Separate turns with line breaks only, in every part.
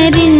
günlerin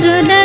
करुणा